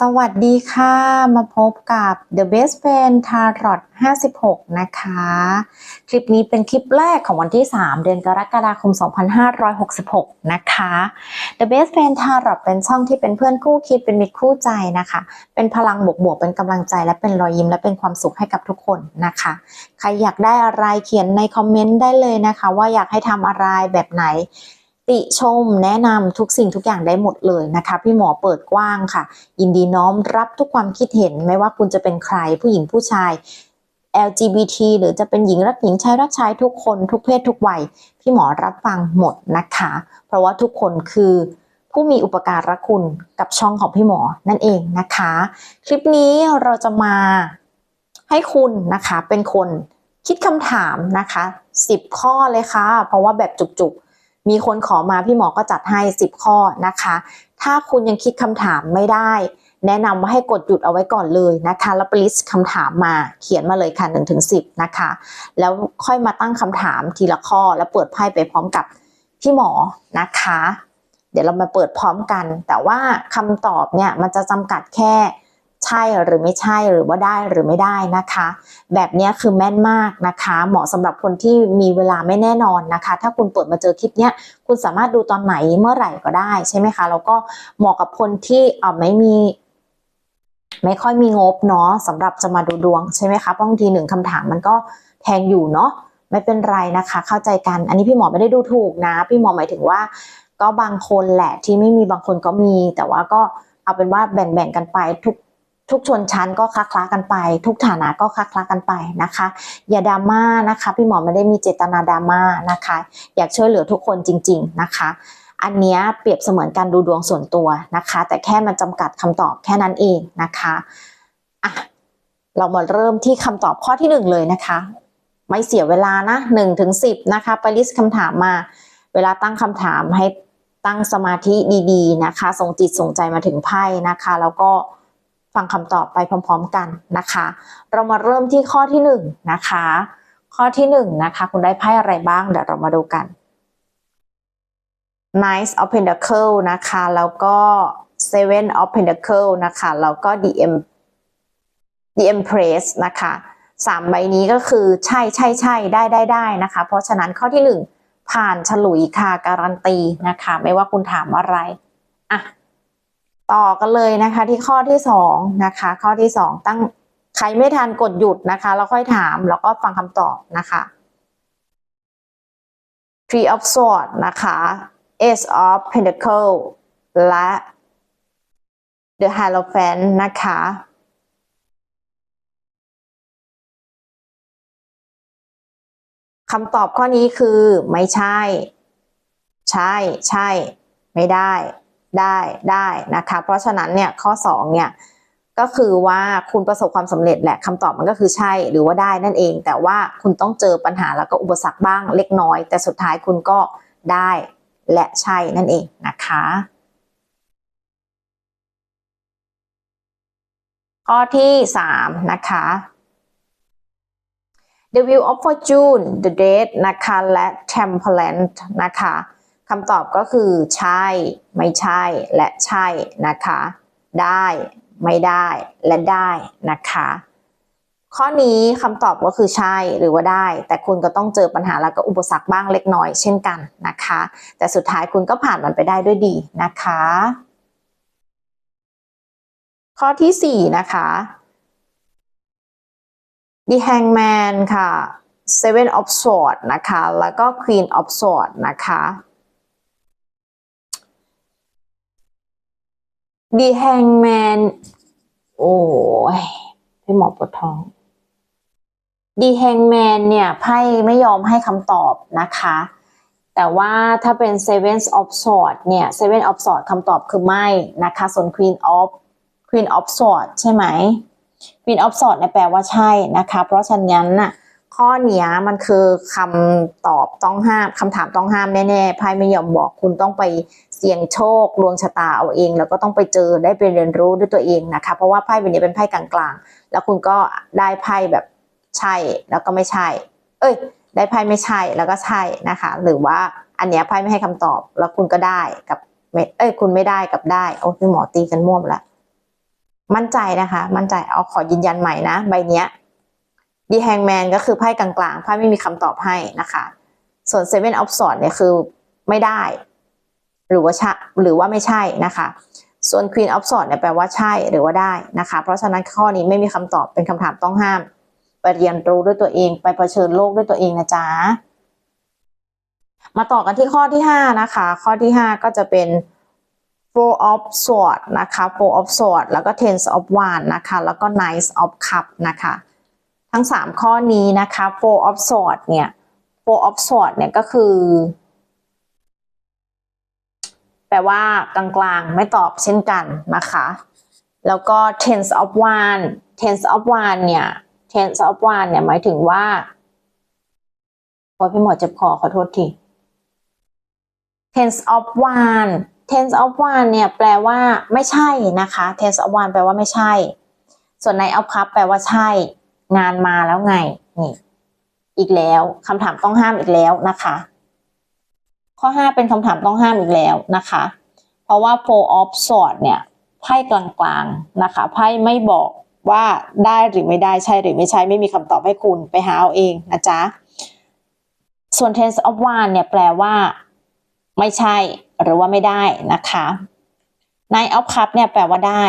สวัสดีค่ะ มาพบกับ The Best Friend Tarot 56 นะคะ คลิปนี้เป็นคลิปแรกของวันที่ 3 เดือนกรกฎาคม 2566 นะคะ The Best Friend Tarot เป็นช่องที่เป็นเพื่อนคู่คิดเป็นมิตรคู่ใจนะคะ เป็นพลังบวกๆ เป็นกำลังใจและเป็นรอยยิ้มและเป็นความสุขให้กับทุกคนนะคะ ใครอยากได้อะไรเขียนในคอมเมนต์ได้เลยนะคะ ว่าอยากให้ทำอะไรแบบไหน ติชมแนะนำทุกสิ่งทุกอย่างได้หมดเลยนะคะ พี่หมอเปิดกว้างค่ะ ยินดีน้อมรับทุกความคิดเห็นไม่ว่าคุณจะเป็นใครผู้หญิงผู้ชาย LGBT หรือจะเป็นหญิงรักหญิงชายรักชายทุกคนทุกเพศทุกวัย พี่หมอรับฟังหมดนะคะ เพราะว่าทุกคนคือผู้มีอุปการะคุณกับช่องของพี่หมอนั่นเองนะคะ คลิปนี้เราจะมาให้คุณนะคะเป็นคนคิดคำถามนะคะ 10 ข้อเลยค่ะ เพราะว่าแบบจุกๆ มีคนขอมาพี่หมอก็จัดให้ 10 ข้อนะคะ ถ้าคุณยังคิดคำถามไม่ได้ แนะนำว่าให้กดหยุดเอาไว้ก่อนเลยนะคะแล้วปลิสคำถามมาเขียนมาเลยค่ะ1ถึง10นะคะ แล้วค่อยมาตั้งคำถามทีละข้อแล้วเปิดไพ่ไปพร้อมกับพี่หมอนะคะ เดี๋ยวเรามาเปิดพร้อมกัน แต่ว่าคำตอบเนี่ยมันจะจำกัดแค่ ใช่หรือไม่ใช่หรือว่าได้หรือไม่ได้นะคะ แบบนี้คือแม่นมากนะคะ เหมาะสำหรับคนที่มีเวลาไม่แน่นอนนะคะ ถ้าคุณเปิดมาเจอคลิปเนี้ยคุณสามารถดูตอนไหนเมื่อไหร่ก็ได้ใช่ไหมคะแล้วก็เหมาะกับคนที่เออไม่มีไม่ค่อยมีงบเนาะสำหรับจะมาดูดวงใช่ไหมคะเพราะบางทีหนึ่งคำถามมันก็แพงอยู่เนาะไม่เป็นไรนะคะ เข้าใจกัน อันนี้พี่หมอไม่ได้ดูถูกนะ พี่หมอหมายถึงว่า ก็บางคนแหละที่ไม่มีบางคนก็มี แต่ว่าก็เอาเป็นว่าแบ่งๆกันไปทุก ทุกชนชั้นก็คละคลากันไป ทุกฐานะก็คละคลากันไปนะคะ อย่าดราม่านะคะ พี่หมอไม่ได้มีเจตนาดราม่านะคะ อยากช่วยเหลือทุกคนจริง ๆนะคะ อันนี้เปรียบเสมือนการดูดวงส่วนตัวนะคะ แต่แค่มันจำกัดคำตอบแค่นั้นเองนะคะอะเรามาเริ่มที่คำตอบข้อที่หนึ่งเลยนะคะ ไม่เสียเวลานะหนึ่งถึงสิบนะคะ ไปลิสต์คำถามมา เวลาตั้งคำถามให้ตั้งสมาธิดีๆนะคะส่งจิตส่งใจมาถึงไพ่นะคะ แล้วก็ ฟังคำตอบไปพร้อม ๆ กันนะคะ เรามาเริ่มที่ข้อที่หนึ่งนะคะ ข้อที่หนึ่งนะคะ คุณได้ไพ่อะไรบ้าง เดี๋ยวเรามาดูกัน Knight of Pentacle นะคะ แล้วก็ Seven of Pentacle นะคะ แล้วก็ The M The Empress นะคะสามใบนี้ก็คือใช่ใช่ใช่ได้ได้ได้นะคะ เพราะฉะนั้นข้อที่หนึ่งผ่านฉลุยค่ะการันตีนะคะ ไม่ว่าคุณถามอะไรอะ ต่อกันเลยนะคะที่ข้อที่สองนะคะข้อที่สองตั้งใครไม่ทันกดหยุดนะคะแล้วค่อยถามแล้วก็ฟังคำตอบนะคะ Three of Swords นะคะ Ace of Pentacle และ The Hierophant นะคะ คำตอบข้อนี้คือไม่ใช่ ใช่ ใช่ ไม่ได้ ได้ได้นะคะ เพราะฉะนั้นเนี่ยข้อ2เนี่ยก็คือว่าคุณประสบความสำเร็จแหละคำตอบมันก็คือใช่หรือว่าได้นั่นเอง แต่ว่าคุณต้องเจอปัญหาแล้วก็อุปสรรคบ้างเล็กน้อย แต่สุดท้ายคุณก็ได้และใช่นั่นเองนะคะ ข้อที่ 3 นะคะ The Wheel of Fortune The Dead นะคะและ Temperance นะคะ คำตอบก็คือ ใช่ ไม่ใช่ และใช่นะคะ ได้ ไม่ได้ และได้นะคะ ข้อนี้คำตอบก็คือใช่หรือว่าได้ แต่คุณก็ต้องเจอปัญหาแล้วก็อุปสรรคบ้างเล็กน้อยเช่นกันนะคะ แต่สุดท้ายคุณก็ผ่านมันไปได้ด้วยดีนะคะ ข้อที่ 4 นะคะ The Hangman ค่ะ Seven of Swords นะคะ แล้วก็ Queen of Swords นะคะ The Hangman โอ้ยพี่หมอปวดท้อง The Hangman เนี่ยไพ่ไม่ยอมให้คำตอบนะคะ แต่ว่าถ้าเป็น Seven of Swords เนี่ย Seven of Swords คำตอบคือไม่นะคะ ส่วน Queen of Queen of Swords ใช่ไหม Queen of Swords เนี่ยแปลว่าใช่นะคะ เพราะฉะนั้นน่ะข้อเนี้ยมันคือคำตอบต้องห้ามคำถามต้องห้ามแน่ๆไพ่ไม่ยอมบอกคุณต้องไป เสี่ยงโชคดวงชะตาเอาเอง แล้วก็ต้องไปเจอได้ไปเรียนรู้ด้วยตัวเองนะคะ เพราะว่าไพ่ใบนี้เป็นไพ่กลางๆ แล้วคุณก็ได้ไพ่แบบใช่แล้วก็ไม่ใช่ เอ้ย ได้ไพ่ไม่ใช่แล้วก็ใช่นะคะ หรือว่าอันเนี้ยไพ่ไม่ให้คำตอบ แล้วคุณก็ได้กับไม่เอ้ย คุณไม่ได้กับได้โอ้พี่หมอตีกันม่วมแล้วมั่นใจนะคะ มั่นใจเอาขอยืนยันใหม่นะ ใบเนี้ยดีแฮงแมนก็คือไพ่กลางๆไพ่ไม่มีคำตอบให้นะคะ ส่วนเซเว่นออฟสอดเนี่ยคือไม่ได้ หรือว่าช่หรือว่าไม่ใช่นะคะ ส่วน Queen of Swords เนี่ยแปลว่าใช่หรือว่าได้นะคะ เพราะฉะนั้นข้อนี้ไม่มีคำตอบเป็นคำถามต้องห้าม ไปเรียนรู้ด้วยตัวเอง ไปเผชิญโลกด้วยตัวเองนะจ๊ะมาต่อกันที่ข้อที่ 5 นะคะ ข้อที่ 5 ก็จะเป็น four of sword นะคะ four of sword แล้วก็ ten of wand นะคะ แล้วก็ nine of cup นะคะ ทั้ง 3 ข้อนี้นะคะ four of sword เนี่ย four of sword เนี่ยก็คือ แปลว่ากลางๆ ไม่ตอบเช่นกันนะคะ แล้วก็ tense of one tense of one เนี่ย tense of one เนี่ยหมายถึงว่าพอพี่หมอเจ็บคอขอโทษที tense of one tense of one เนี่ยแปลว่าไม่ใช่นะคะ tense of one แปลว่าไม่ใช่ ส่วนใน of cup แปลว่าใช่ งานมาแล้วไง นี่ อีกแล้วคำถามต้องห้ามอีกแล้วนะคะ ข้อ 5 เป็นคำถามต้องห้ามอีกแล้วนะคะ เพราะว่า four of swords เนี่ยไพ่กลางๆนะคะไพ่ไม่บอกว่าได้หรือไม่ได้ใช่หรือไม่ใช่ไม่มีคำตอบให้คุณไปหาเอาเองนะจ๊ะ ส่วน tense of one เนี่ยแปลว่า ไม่ใช่หรือว่าไม่ได้นะคะ nine of cup เนี่ยแปลว่าได้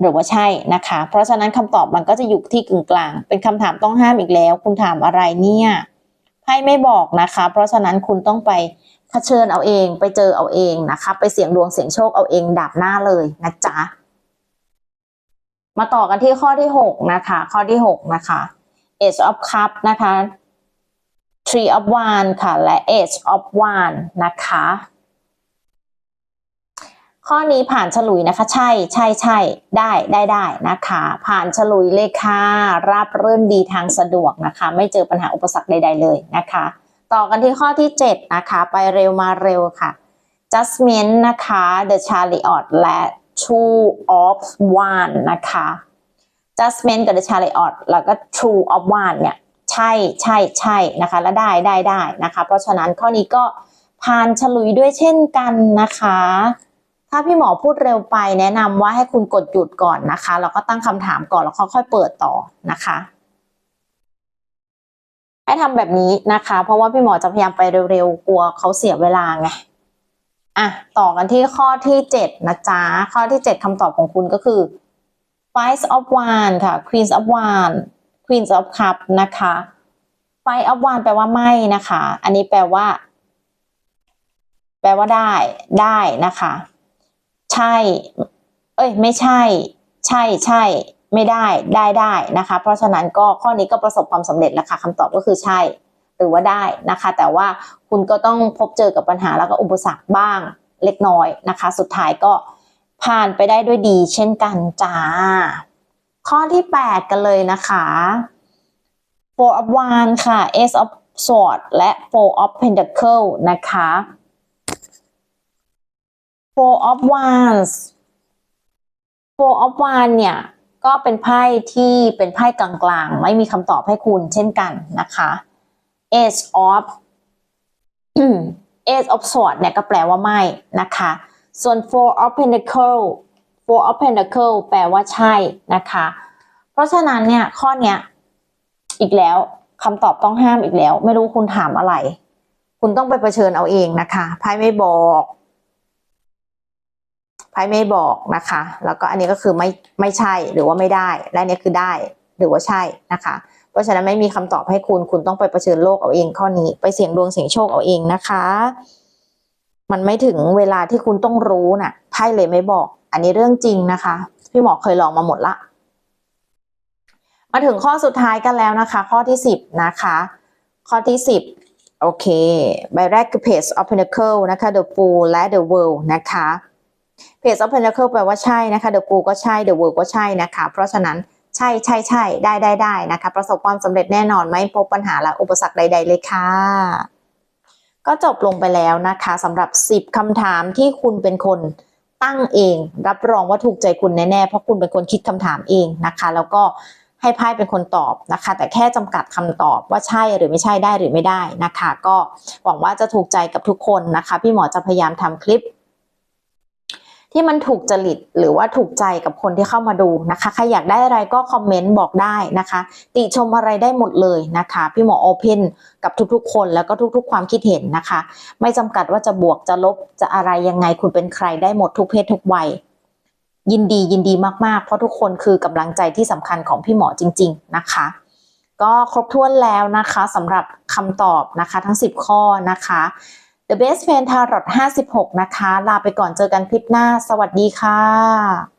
หรือว่าใช่นะคะ เพราะฉะนั้นคำตอบมันก็จะอยู่ที่กึ่งกลาง เป็นคำถามต้องห้ามอีกแล้ว คุณถามอะไรเนี่ย ให้ไม่บอกนะคะ เพราะฉะนั้นคุณต้องไปเผชิญเอาเอง ไปเจอเอาเองนะคะ ไปเสี่ยงดวงเสี่ยงโชคเอาเองดับหน้าเลยนะจ๊ะ มาต่อกันที่ข้อที่หกนะคะ ข้อที่หกนะคะ Age of Cup นะคะ tree of w a n d ค่ะ และ Age of w a n d นะคะ ข้อนี้ผ่านฉลุยนะคะ ใช่ใช่ใช่ได้ได้ได้นะคะ ผ่านฉลุยเลยค่ะราบรื่นดีทางสะดวกนะคะ ไม่เจอปัญหาอุปสรรคใด ๆ เลยนะคะ ต่อกันที่ข้อที่ 7 นะคะ ไปเร็วมาเร็วค่ะ Justment นะคะ The Chariot และ Two of Wands นะคะ Justment กับ The Chariot แล้วก็ Two of Wands เนี่ยใช่ใช่ใช่นะคะและได้ได้ได้นะคะ เพราะฉะนั้นข้อนี้ก็ผ่านฉลุยด้วยเช่นกันนะคะ ถ้าพี่หมอพูดเร็วไปแนะนำว่าให้คุณกดหยุดก่อนนะคะแล้วก็ตั้งคำถามก่อนแล้วค่อยๆเปิดต่อนะคะให้ทำแบบนี้นะคะ เพราะว่าพี่หมอจะพยายามไปเร็วๆกลัวเขาเสียเวลาไงอะต่อกันที่ข้อที่ 7 นะจ๊ะ ข้อที่ 7คำตอบของคุณก็คือ Five of Wands ค่ะ Queen of Wands Queen of Cup นะคะ Five of Wands แปลว่าไม่นะคะ อันนี้แปลว่า แปลว่าได้ได้นะคะ ใช่ เอ้ย ไม่ใช่ ใช่ใช่ ไม่ได้ ได้ได้นะคะ เพราะฉะนั้นก็ข้อนี้ก็ประสบความสำเร็จแล้วค่ะคำตอบก็คือใช่ หรือว่าได้นะคะ แต่ว่าคุณก็ต้องพบเจอกับปัญหาแล้วก็อุปสรรคบ้างเล็กน้อยนะคะ สุดท้ายก็ผ่านไปได้ด้วยดี เช่นกันจ้า ข้อที่ 8 กันเลยนะคะ Four of Wands ค่ะ Ace of sword และ Four of Pentacle นะคะ Four of Wands Four of Wands เนี่ย ก็เป็นไพ่ที่เป็นไพ่กลางๆ ไม่มีคำตอบให้คุณเช่นกันนะคะ Ace of Ace of Swords เนี่ยก็แปลว่าไม่นะคะ ส่วน Four of Pentacle Four of Pentacle แปลว่าใช่นะคะ เพราะฉะนั้นเนี่ยข้อเนี้ยอีกแล้วคำตอบต้องห้ามอีกแล้ว ไม่รู้คุณถามอะไร คุณต้องไปเผชิญเอาเองนะคะไพ่ไม่บอก ไพ่ไม่บอกนะคะ แล้วก็อันนี้ก็คือไม่ไม่ใช่หรือว่าไม่ได้ และนี้คือได้หรือว่าใช่นะคะ เพราะฉะนั้นไม่มีคำตอบให้คุณคุณต้องไปเผชิญโลกเอาเองข้อนี้ ไปเสี่ยงดวงเสี่ยงโชคเอาเองนะคะ มันไม่ถึงเวลาที่คุณต้องรู้น่ะไพ่เลยไม่บอก อันนี้เรื่องจริงนะคะ พี่หมอเคยลองมาหมดละ มาถึงข้อสุดท้ายกันแล้วนะคะ ข้อที่สิบนะคะ ข้อที่สิบโอเค ใบแรกคือ Page of Pentacle นะคะ The Fool และ The World นะคะ Page of Pentacle แปลว่าใช่นะคะ The Fool ก็ใช่ The World ก็ใช่นะคะ เพราะฉะนั้นใช่ใช่ใช่ได้ได้ได้นะคะ ประสบความสำเร็จแน่นอนไม่พบปัญหาและอุปสรรคใด ๆ เลยค่ะ ก็จบลงไปแล้วนะคะสำหรับ 10คำถามที่คุณเป็นคนตั้งเอง รับรองว่าถูกใจคุณแน่ๆเพราะคุณเป็นคนคิดคำถามเองนะคะ แล้วก็ให้ไพ่เป็นคนตอบนะคะ แต่แค่จำกัดคำตอบว่าใช่หรือไม่ใช่ได้หรือไม่ได้นะคะ ก็หวังว่าจะถูกใจกับทุกคนนะคะ พี่หมอจะพยายามทำคลิป ที่มันถูกจริตหรือว่าถูกใจกับคนที่เข้ามาดูนะคะใครอยากได้อะไรก็คอมเมนต์บอกได้นะคะ ติชมอะไรได้หมดเลยนะคะ พี่หมอโอเพนกับทุกๆ คนแล้วก็ทุกๆ ความคิดเห็นนะคะ ไม่จำกัดว่าจะบวกจะลบจะอะไรยังไงคุณเป็นใครได้หมดทุกเพศทุกวัยยินดียินดีมากๆ เพราะทุกคนคือกำลังใจที่สำคัญของพี่หมอจริง ๆนะคะ ก็ครบถ้วนแล้วนะคะสำหรับคำตอบนะคะ ทั้ง 10 ข้อนะคะ The Best Friend Tarot 56 นะคะ ลาไปก่อนเจอกันคลิปหน้า สวัสดีค่ะ